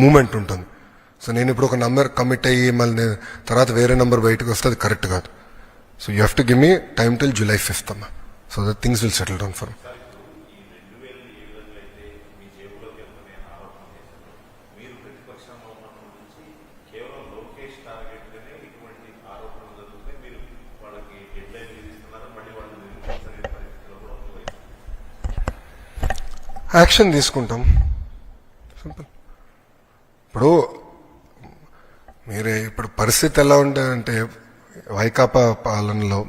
Moment ఉంటుంది. So నేను ఇప్పుడు ఒక నంబర్ కమిట్ అయ్యి మళ్ళీ తర్వాత వేరే నెంబర్ బయటకు వస్తే అది కరెక్ట్ కాదు. So you have to give me time till July fifth అమ్మా. So that things will settle down for action తీసుకుంటాం. ఇప్పుడు మీరే ఇప్పుడు పరిస్థితి ఎలా ఉంటుందంటే వైకాపా పాలనలో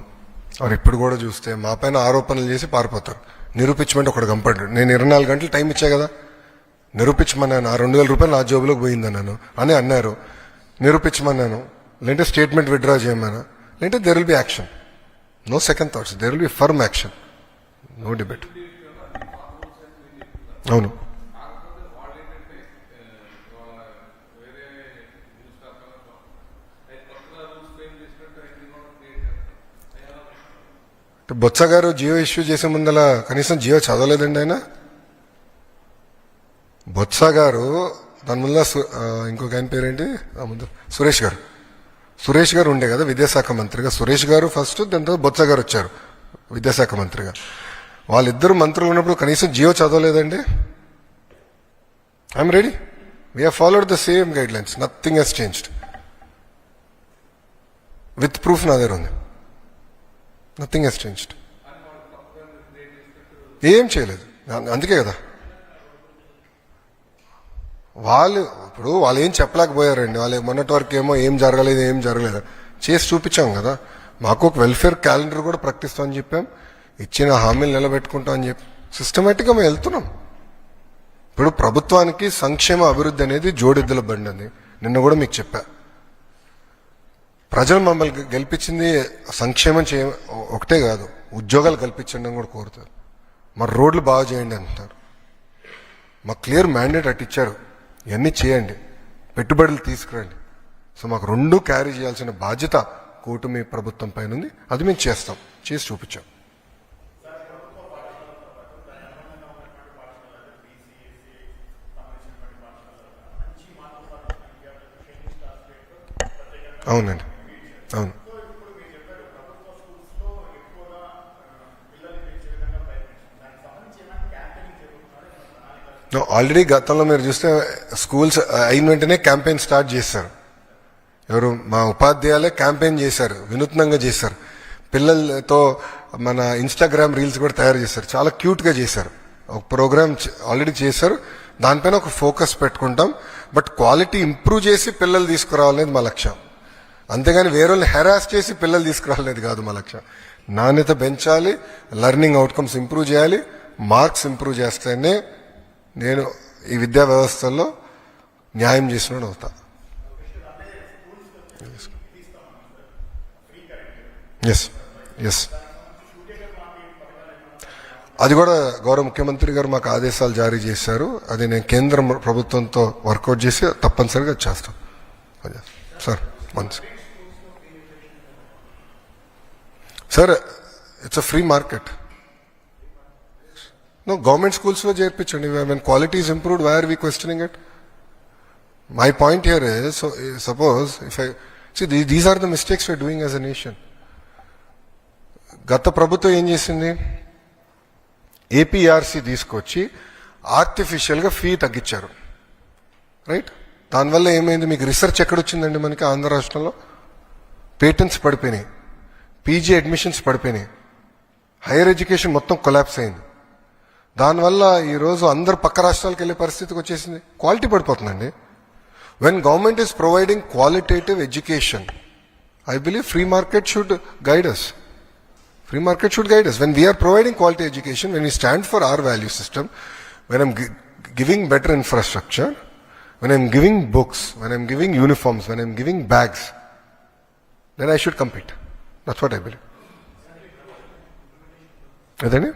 వారు ఇప్పుడు కూడా చూస్తే మా పైన ఆరోపణలు చేసి పారిపోతారు. నిరూపించమంటే ఒకడు కంపడ్డాడు నేను ఇరవై నాలుగు గంటలు టైం ఇచ్చా కదా. నిరూపించమన్నాను. ఆ రెండు వేల రూపాయలు నా జాబులోకి పోయిందన్నాను అని అన్నారు. నిరూపించమన్నాను. లేదంటే స్టేట్మెంట్ విత్డ్రా చేయమన్నా లేదంటే there will be action no second thoughts there will be firm action no debate అవును. బొత్స గారు జియో ఇష్యూ చేసే ముందల కనీసం జియో చదవలేదండి ఆయన? బొత్స గారు దాని ముందర ఇంకొక ఆయన పేరేంటి? ముందు సురేష్ గారు. సురేష్ గారు ఉండే కదా విద్యాశాఖ మంత్రిగా. సురేష్ గారు ఫస్ట్ దాని తర్వాత బొత్స గారు వచ్చారు విద్యాశాఖ మంత్రిగా. వాళ్ళిద్దరు మంత్రులు ఉన్నప్పుడు కనీసం Jio చదవలేదండి? I'm ready. We have followed the same guidelines nothing he's changed with proof నా దగ్గర ఉంది. నథింగ్ హెస్ చేంజ్డ్ ఏం చేయలేదు. అందుకే కదా. వాళ్ళు ఇప్పుడు వాళ్ళు ఏం చెప్పలేకపోయారండి. వాళ్ళు మొన్నటి వరకు ఏమో ఏం జరగలేదు ఏం జరగలేదు. చేసి చూపించాం కదా. మాకు ఒక వెల్ఫేర్ క్యాలెండర్ కూడా ప్రకటిస్తామని చెప్పాం. ఇచ్చిన హామీలు నిలబెట్టుకుంటాం అని చెప్పి. సిస్టమేటిక్గా మేము వెళ్తున్నాం. ఇప్పుడు ప్రభుత్వానికి సంక్షేమ అభివృద్ధి అనేది జోడెద్దుల బండి అని నిన్న కూడా మీకు చెప్పా. ప్రజలు మమ్మల్ని గెలిపించింది సంక్షేమం చేయ ఒకటే కాదు ఉద్యోగాలు కల్పించండి అని కూడా కోరుతారు. మరి రోడ్లు బాగా చేయండి అంటున్నారు. మాకు క్లియర్ మ్యాండేట్ అటు ఇచ్చారు. ఇవన్నీ చేయండి. పెట్టుబడులు తీసుకురండి. సో మాకు రెండు క్యారీ చేయాల్సిన బాధ్యత కూటమి ప్రభుత్వం పైన ఉంది. అది మేము చేస్తాం. చేసి చూపించాం. అవునండి అవును ఆల్రెడీ గతంలో మీరు చూస్తే స్కూల్స్ uh, అయిన వెంటనే క్యాంపెయిన్ స్టార్ట్ చేశారు. ఎవరు? మా ఉపాధ్యాయులే క్యాంపెయిన్ చేశారు వినూత్నంగా చేశారు. పిల్లలతో మన ఇన్స్టాగ్రామ్ రీల్స్ కూడా తయారు చేశారు. చాలా క్యూట్గా చేశారు. ఒక ప్రోగ్రామ్ ఆల్రెడీ చేశారు. దానిపైన ఒక ఫోకస్ పెట్టుకుంటాం. బట్ క్వాలిటీ ఇంప్రూవ్ చేసి పిల్లలు తీసుకురావాలనేది మా లక్ష్యం. అంతేగాని వేరే హెరాస్ చేసి పిల్లలు తీసుకురావాలనేది కాదు మా లక్ష్యం. నాణ్యత పెంచాలి లెర్నింగ్ అవుట్కమ్స్ ఇంప్రూవ్ చేయాలి మార్క్స్ ఇంప్రూవ్ చేస్తేనే నేను ఈ విద్యా వ్యవస్థలో న్యాయం చేసిన అవుతా. ఎస్ ఎస్ అది కూడా గౌరవ ముఖ్యమంత్రి గారు మాకు ఆదేశాలు జారీ చేశారు. అది నేను కేంద్ర ప్రభుత్వంతో వర్కౌట్ చేసి తప్పనిసరిగా చేస్తాం. సార్ మంచి sir it's a free market no government స్కూల్స్లో చేర్పించండి. When quality is improved why are we questioning it my point here so suppose if I see these are the mistakes we are doing as a nation గత ప్రభుత్వం ఏం చేసింది? APRC తీసుకొచ్చి ఆర్టిఫిషియల్గా fee తగ్గించారు. Right దానివల్ల ఏమైంది? మీకు రీసెర్చ్ ఎక్కడొచ్చిందండి మనకి ఆంధ్ర రాష్ట్రంలో? పేటెంట్స్ పడిపోయినాయి. పీజీ అడ్మిషన్స్ పడిపోయినాయి. హైయర్ ఎడ్యుకేషన్ మొత్తం కొలాప్స్ అయింది. దానివల్ల రోజు అందరు పక్క రాష్ట్రాలకు వెళ్ళే పరిస్థితికి వచ్చేసింది. Quality పడిపోతుందండి. When government is providing qualitative education I believe free market should guide us free market should guide us when we are providing quality education when you stand for our value system when I'm giving better infrastructure when I'm giving books when I'm giving uniforms when I'm giving bags then I should complete not what I believe అదండి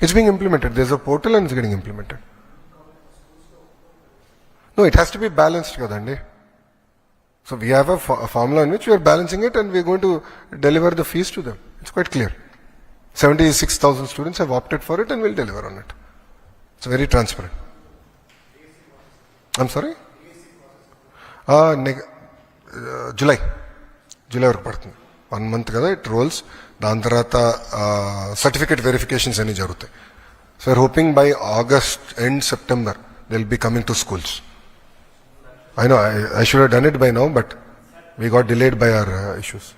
It's being implemented. There's a portal and it's getting implemented. No, it has to be balanced, Kadandi. So we have a, fo- a formula in which we are balancing it and we are going to deliver the fees to them. It's quite clear. 76,000 students have opted for it and will deliver on it. It's very transparent. I'm sorry? Next July July వరకు పడుతుంది one month కదా it rolls. దాని తర్వాత certificate verifications అన్ని జరుగుతాయి. So are hoping by August end September they'll be coming to schools I know I should done it by now but we got delayed by our issues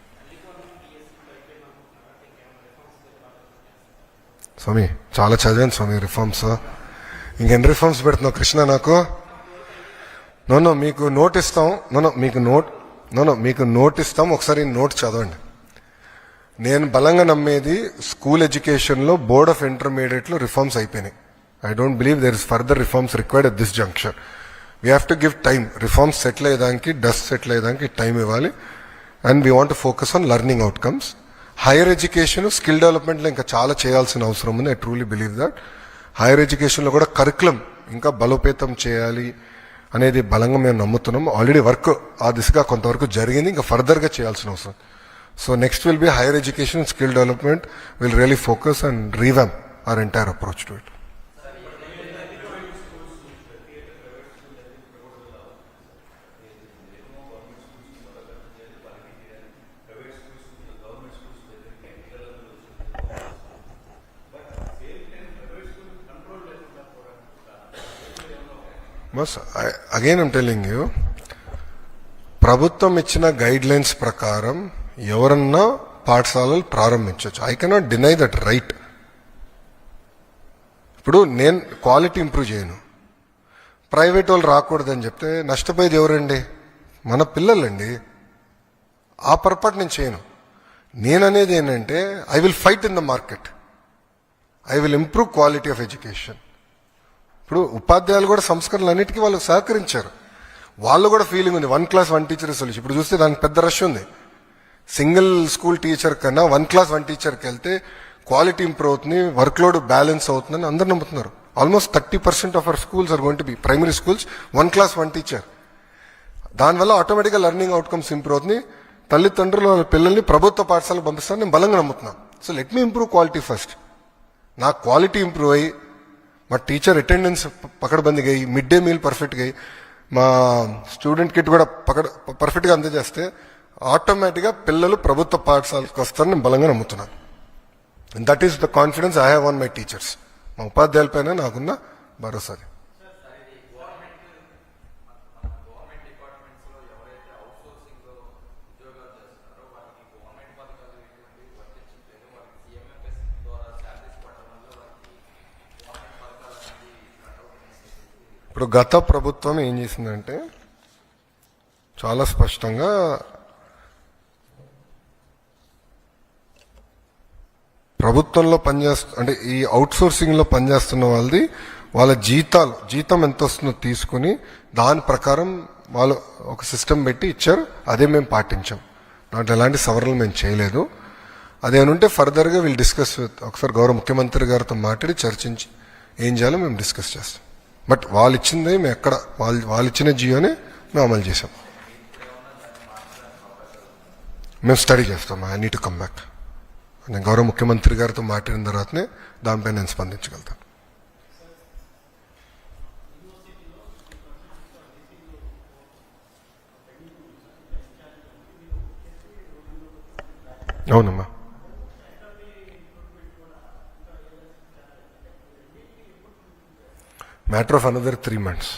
స్వామి చాలా చదివాను స్వామి reforms ఇంకెన్ని reforms పెడుతున్నావు కృష్ణ నాకు? No no మీకు note ఇస్తాం. No no మీకు note no no మీకు నోట్ ఇస్తాం. ఒకసారి నోట్ చదవండి. నేను బలంగా నమ్మేది స్కూల్ ఎడ్యుకేషన్లో బోర్డ్ ఆఫ్ ఇంటర్మీడియట్లో రిఫార్మ్స్ అయిపోయినాయి. I don't believe there is further reforms required at this junction we have to give time reforms settle అయ్యేదానికి డస్ట్ సెటిల్ అయ్యేదానికి టైం ఇవ్వాలి. And we want focus on learning outcomes higher education skill డెవలప్మెంట్లో ఇంకా చాలా చేయాల్సిన అవసరం ఉంది. I truly believe that higher ఎడ్యుకేషన్లో కూడా కరికులం ఇంకా బలోపేతం చేయాలి అనేది బలంగా మేము నమ్ముతున్నాం ఆల్రెడీ వర్క్ ఆ దిశగా కొంతవరకు జరిగింది. ఇంకా ఫర్దర్గా చేయాల్సిన అవసరం. so next will be higher education skill development will really focus and revamp our entire approach to it but again I'm telling you ప్రభుత్వం ఇచ్చిన గైడ్ లైన్స్ ప్రకారం ఎవరన్నా పాఠశాలలు ప్రారంభించవచ్చు I cannot deny that right ఇప్పుడు నేను క్వాలిటీ ఇంప్రూవ్ చేయను. Private వాళ్ళు రాకూడదని చెప్తే నష్టపోయేది ఎవరండి? మన పిల్లలండి. ఆ పొరపాటు నేను చేయను. నేననేది ఏంటంటే I will fight in the market I will improve quality of education ఇప్పుడు ఉపాధ్యాయులు కూడా సంస్కరణలు అన్నిటికీ వాళ్ళు సహకరించారు. వాళ్ళు కూడా ఫీలింగ్ ఉంది. One class one teacher solution ఇప్పుడు చూస్తే దానికి పెద్ద రష్ ఉంది. సింగిల్ స్కూల్ టీచర్ కన్నా వన్ క్లాస్ వన్ టీచర్కి వెళ్తే క్వాలిటీ ఇంప్రూవ్ అవుతుంది వర్క్ లోడ్ బ్యాలెన్స్ అవుతుందని అందరు నమ్ముతున్నారు. Almost thirty percent of our schools are going be primary schools one class one teacher దానివల్ల ఆటోమేటిక్గా లెర్నింగ్ అవుట్కమ్స్ ఇంప్రూవ్ అవుతుంది. తల్లిదండ్రులు వాళ్ళ పిల్లల్ని ప్రభుత్వ పాఠశాలకు పంపిస్తారని నేను బలంగా నమ్ముతున్నాను so let me improve quality first నా క్వాలిటీ ఇంప్రూవ్ అయ్యి మా టీచర్ అటెండెన్స్ పకడ్బందీగా అయ్యి మిడ్ డే మీల్ పర్ఫెక్ట్గా అయ్యి మా స్టూడెంట్ కిట్ కూడా పకడ పర్ఫెక్ట్గా అందజేస్తే ఆటోమేటిక్గా పిల్లలు ప్రభుత్వ పాఠశాలకు వస్తారని నేను బలంగా నమ్ముతున్నాను. That is the confidence I have on my teachers మా ఉపాధ్యాయులపైన నాకున్న భరోసాది ఇప్పుడు గత ప్రభుత్వం ఏం చేసిందంటే చాలా స్పష్టంగా ప్రభుత్వంలో పనిచేస్తు అంటే ఈ అవుట్సోర్సింగ్లో లో పనిచేస్తున్న వాళ్ళది వాళ్ళ జీతాలు జీతం ఎంత వస్తుందో తీసుకుని దాని ప్రకారం వాళ్ళు ఒక సిస్టమ్ పెట్టి ఇచ్చారు. అదే మేము పాటించాం. దాంట్లో ఎలాంటి సవరణలు మేము చేయలేదు. అదేనుంటే ఫర్దర్గా వీళ్ళు డిస్కస్ ఒకసారి గౌరవ ముఖ్యమంత్రి గారితో మాట్లాడి చర్చించి ఏం చేయాలో మేము డిస్కస్ చేస్తాం. బట్ వాళ్ళు ఇచ్చింది మేము ఎక్కడ వాళ్ళు వాళ్ళు ఇచ్చిన జియోనే మేము అమలు చేసాం మేము స్టడీ చేస్తాం. I need come back. నేను గౌరవ ముఖ్యమంత్రి గారితో మాట్లాడిన తర్వాతనే దానిపై నేను స్పందించగలుగుతాను. అవునమ్మా. Matter of another three months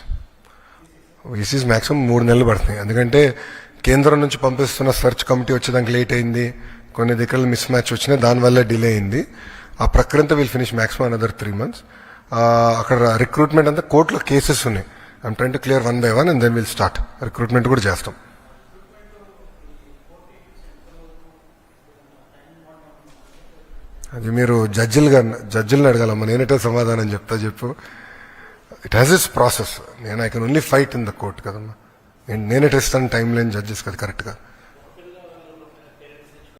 ECs maximum మూడు నెలలు పడుతున్నాయి ఎందుకంటే కేంద్రం నుంచి పంపిస్తున్న సెర్చ్ కమిటీ వచ్చేదానికి లేట్ అయింది. కొన్ని దగ్గర మిస్ మ్యాచ్ వచ్చినాయి దానివల్ల డిలే అయింది. ఆ ప్రక్రియంతా will finish maximum another three months అక్కడ రిక్రూట్మెంట్ అంతా కోర్టులో కేసెస్ ఉన్నాయి. I'm trying to clear one by one and then will start recruitment కూడా చేస్తాం. అది మీరు జడ్జిలుగా జడ్జిలను అడగాలమ్మా. నేనేటో సమాధానం చెప్తా చెప్పు. ఇట్ హ్యాస్ ఇస్ ప్రాసెస్ నేను I can only fight in the court కదమ్మా. నేను నేనే ఇస్తాను టైం లేని జడ్జెస్ కదా కరెక్ట్గా